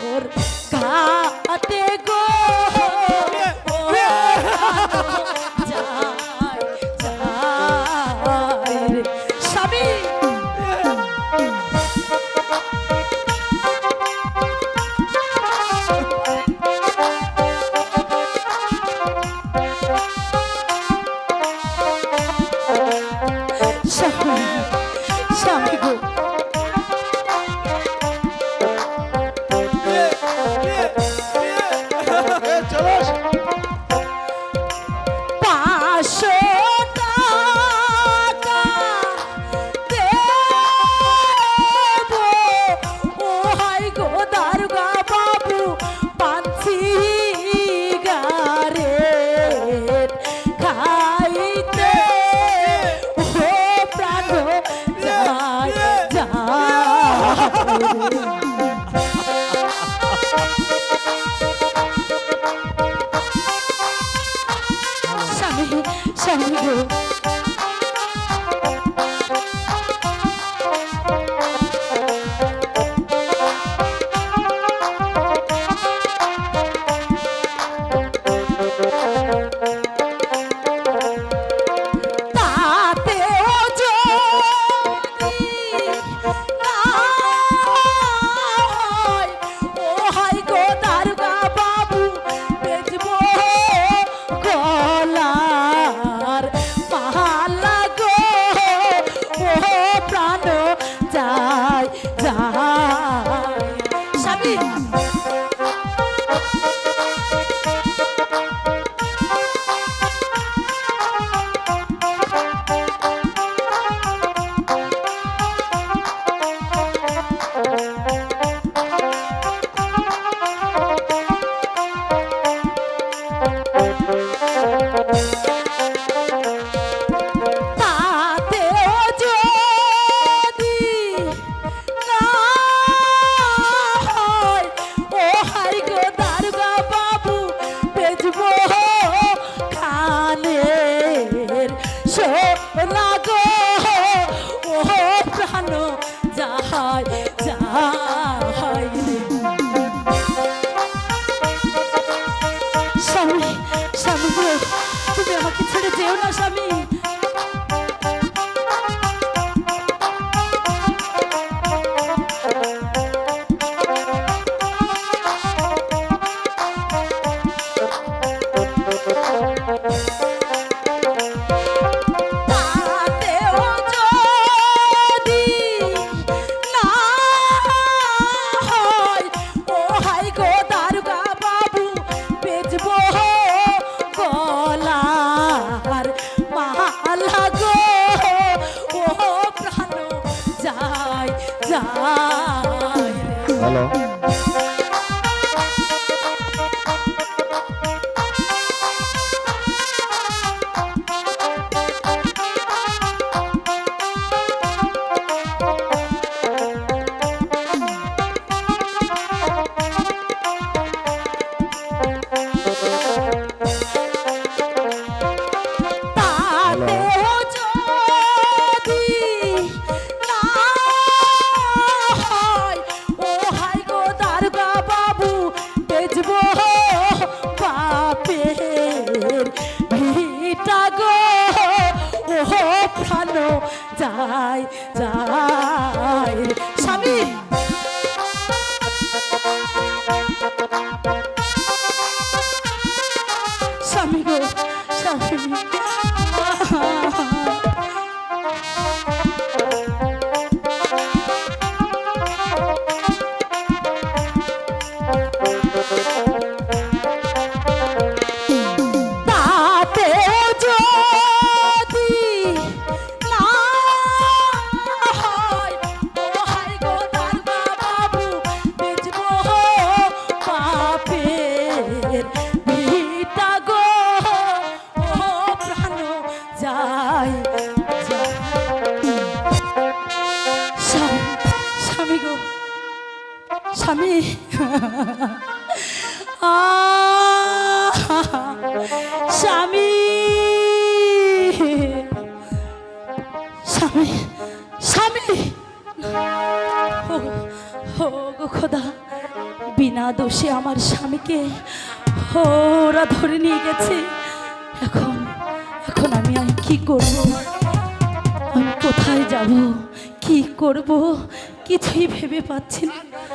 মোর কাতে গো। বন্ধু যাবি i'm heart. যায় যায় স্বামী! স্বামী গো স্বামী। পাপের ভিটা গো। ও প্রাণ যায়। স্বামী গো, স্বামী। স্বামী। স্বামী স্বামী। ও খোদা, বিনা দোষে আমার স্বামীকে ওরা ধরে নিয়ে গেছে। এখন এখন আমি আর কি করব? আমি কোথায় যাব? কি করব? কিছুই ভেবে পাচ্ছি না।